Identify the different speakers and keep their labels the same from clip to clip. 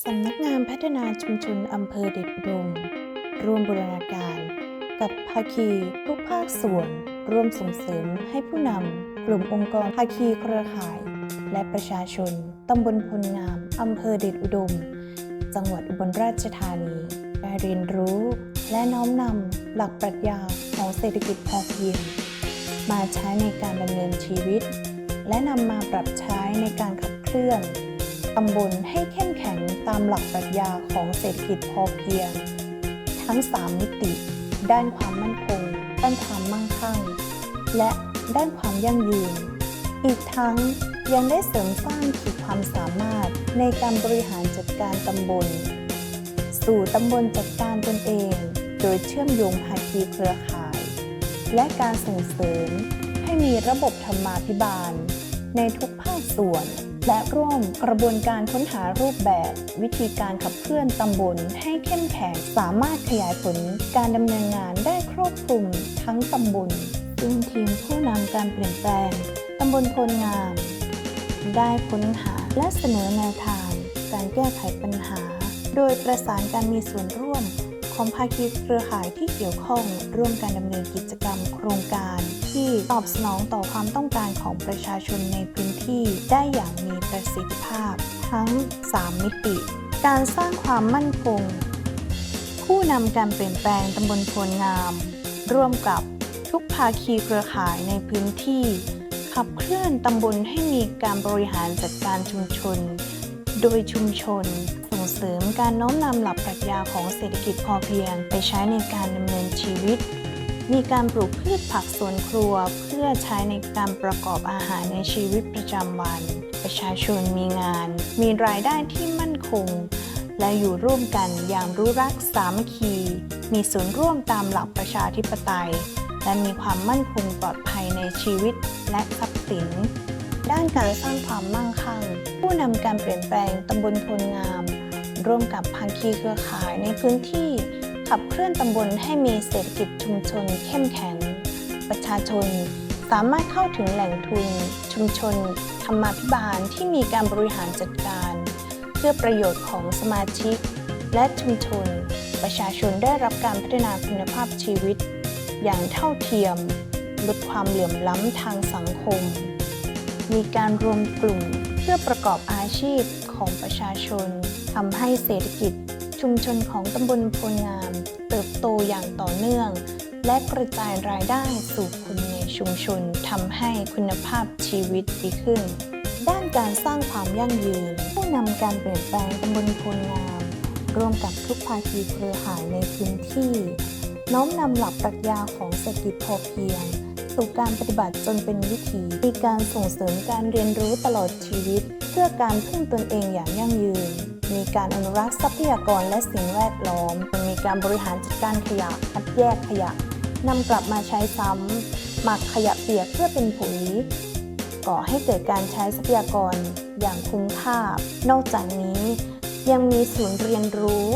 Speaker 1: สำนักงานพัฒนาชุมชนอำเภอเดชอุดมร่วมบูรณาการ กับภาคีทุกภาคส่วน ร่วมส่งเสริมให้ผู้นำกลุ่มองค์กรภาคีเครือข่าย และประชาชนตำบลพลงามอำเภอเดชอุดม จังหวัดอุบลราชธานี ได้เรียนรู้ และน้อมนำหลักปรัชญาของเศรษฐกิจพอเพียง มาใช้ในการดำเนินชีวิต และนำมาปรับใช้ในการขับเคลื่อน ตำบลให้เข้มแข็งตามหลักปรัชญาของเศรษฐกิจพอเพียง ทั้ง 3 มิติ ด้านความมั่นคง ด้านความมั่งคั่ง และด้านความยั่งยืน อีกทั้งยังได้เสริมสร้างขีดความสามารถในการบริหารจัดการตำบล สู่ตำบลจัดการตนเอง โดยเชื่อมโยงภาคีเครือข่าย และการส่งเสริมให้มีระบบธรรมาภิบาล ในทุกภาคส่วน และร่วมกระบวนการค้นหารูปแบบ วิธีการขับเคลื่อนตำบลให้เข้มแข็งสามารถขยายผลการดำเนินงานได้ครอบคลุมทั้งตำบลซึ่งทีมผู้นำการเปลี่ยนแปลงตำบลพลงาม ได้ค้นหาและเสนอแนวทาง การแก้ไขปัญหา โดยประสานการมีส่วนร่วม ของภาคีเครือข่ายที่เกี่ยวข้อง ร่วมการดำเนินกิจกรรมโครงการ ที่ตอบสนองต่อความต้องการของประชาชนในพื้นที่ได้อย่างมีประสิทธิภาพ ทั้ง 3 มิติ การสร้างความมั่นคง ผู้นำการเปลี่ยนแปลงตำบลโพลงาม ร่วมกับทุกภาคีเครือข่ายในพื้นที่ ขับเคลื่อนตำบลให้มีการบริหารจัดการชุมชน โดยชุมชน ส่งเสริมการน้อมนำหลักปรัชญาของเศรษฐกิจพอเพียง ไปใช้ในการดำเนินชีวิต มีการปลูกพืชผักสวนครัว เพื่อใช้ในการประกอบอาหารในชีวิตประจำวัน ประชาชนมีงาน มีรายได้ที่มั่นคง และอยู่ร่วมกันอย่างรู้รักสามัคคี มีส่วนร่วมตามหลักประชาธิปไตย และมีความมั่นคงปลอดภัยในชีวิตและทรัพย์สิน ด้านการสร้างความมั่งคั่ง ผู้นำการเปลี่ยนแปลงตำบลพลงาม ร่วมกับภาคีเครือข่ายในพื้นที่ ขับเคลื่อนตำบลให้มีเศรษฐกิจชุมชนเข้มแข็ง ประชาชนสามารถเข้าถึงแหล่งทุน ชุมชนธรรมาภิบาลที่มีการบริหารจัดการ เพื่อประโยชน์ของสมาชิก และชุมชน ประชาชนได้รับการพัฒนาคุณภาพชีวิต อย่างเท่าเทียม ลดความเหลื่อมล้ำทางสังคม มีการรวมกลุ่มเพื่อประกอบอาชีพของประชาชนทำให้เศรษฐกิจ ชุมชนของตำบลโพงาม เติบโตอย่างต่อเนื่อง และกระจายรายได้สู่คนในชุมชนทำให้คุณภาพชีวิตดีขึ้น ด้านการสร้างความยั่งยืน ผู้นำการเปลี่ยนแปลงตำบลโพงาม ร่วมกับทุกภาคีเครือข่ายในพื้นที่ น้อมนำหลักปรัชญาของเศรษฐกิจพอเพียง สู่การปฏิบัติจนเป็นวิถีมีการส่งเสริมการเรียนรู้ตลอดชีวิต เพื่อการพึ่งตนเองอย่างยั่งยืน มีการอนุรักษ์ทรัพยากรและสิ่งแวดล้อม มีการบริหารจัดการขยะคัดแยกขยะนำกลับมาใช้ซ้ำหมักขยะเปียกเพื่อเป็นปุ๋ยก่อให้เกิดการใช้ทรัพยากรอย่างคุ้มค่า นอกจากนี้ยังมีศูนย์เรียนรู้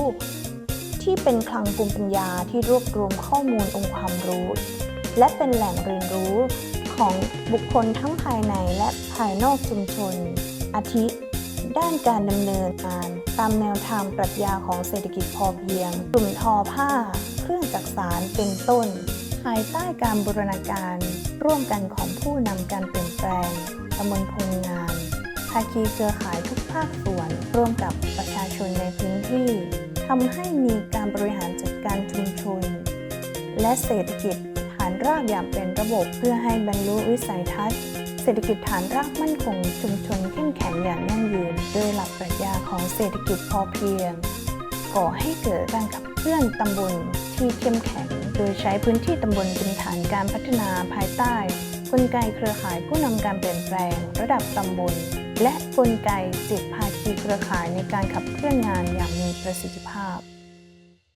Speaker 1: ที่เป็นคลังภูมิปัญญาที่รวบรวมข้อมูลองค์ความรู้ และเป็นแหล่งเรียนรู้ของบุคคลทั้งภายในและภายนอกชุมชน อาทิ ด้านการดำเนินงานตามแนวทางปรัชญาของเศรษฐกิจพอเพียง กลุ่มทอผ้า เครื่องจักสานเป็นต้น ภายใต้การบูรณาการร่วมกันของผู้นำการเปลี่ยนแปลงตำบลพลงานภาคีเครือข่ายทุกภาคส่วน ร่วมกับประชาชนในพื้นที่ทำให้มีการบริหารจัดการชุมชน และเศรษฐกิจานรากอย่างเป็นระบบเพื่อให้บรรลุวิสัยทัศน์ เศรษฐกิจฐานรากมั่นคงชุมชนเข้มแข็งอย่างยั่งยืนโดยหลักปรัชญาของเศรษฐกิจพอเพียงก่อให้เกิดการขับเคลื่อนตำบลที่เข้มแข็ง โดยใช้พื้นที่ตำบลเป็นฐานการพัฒนาภายใต้กลไกเครือข่ายผู้นำการเปลี่ยนแปลง ระดับตำบล และกลไกจิตภาคีเครือข่ายในการขับเคลื่อนงานอย่างมีประสิทธิภาพ